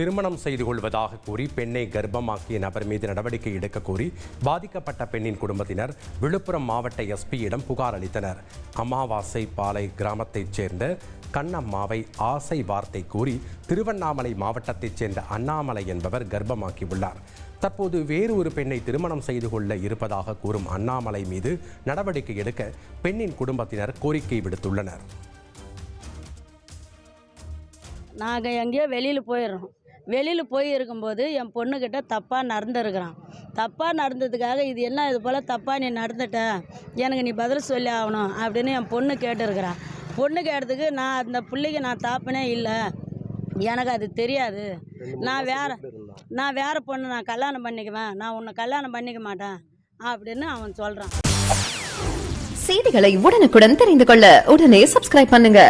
திருமணம் செய்து கொள்வதாக கூறி பெண்ணை கர்ப்பமாக்கிய நபர் மீது நடவடிக்கை எடுக்க கோரி பாதிக்கப்பட்ட பெண்ணின் குடும்பத்தினர் விழுப்புரம் மாவட்ட எஸ்பியிடம் புகார் அளித்தனர். அமாவாசை பாலை கிராமத்தைச் சேர்ந்த கண்ணம்மாவை ஆசை வார்த்தை கூறி திருவண்ணாமலை மாவட்டத்தைச் சேர்ந்த அண்ணாமலை என்பவர் கர்ப்பமாக்கியுள்ளார். தற்போது வேறு ஒரு பெண்ணை திருமணம் செய்து கொள்ள இருப்பதாக கூறும் அண்ணாமலை மீது நடவடிக்கை எடுக்க பெண்ணின் குடும்பத்தினர் கோரிக்கை விடுத்துள்ளனர். நாங்கள் எங்கேயோ வெளியில் போயிடுறோம். வெளியில் போய் இருக்கும்போது என் பொண்ணுக்கிட்ட தப்பாக நடந்துருக்குறான். தப்பாக நடந்ததுக்காக இது என்ன இது போல் தப்பாக நீ நடந்துட்ட? எனக்கு நீ பதில் சொல்லி ஆகணும் அப்படின்னு என் பொண்ணு கேட்டுருக்குறான் பொண்ணு கேட்டதுக்கு நான் அந்த பிள்ளைக்கு நான் தாப்பினே இல்லை. எனக்கு அது தெரியாது. நான் வேற நான் வேற பொண்ணு நான் கல்யாணம் பண்ணிக்குவேன். நான் உன்னை கல்யாணம் பண்ணிக்க மாட்டேன் அப்படின்னு அவன் சொல்கிறான் செய்திகளை உடனுக்குடன் தெரிந்து கொள்ள உடனே சப்ஸ்கிரைப் பண்ணுங்க.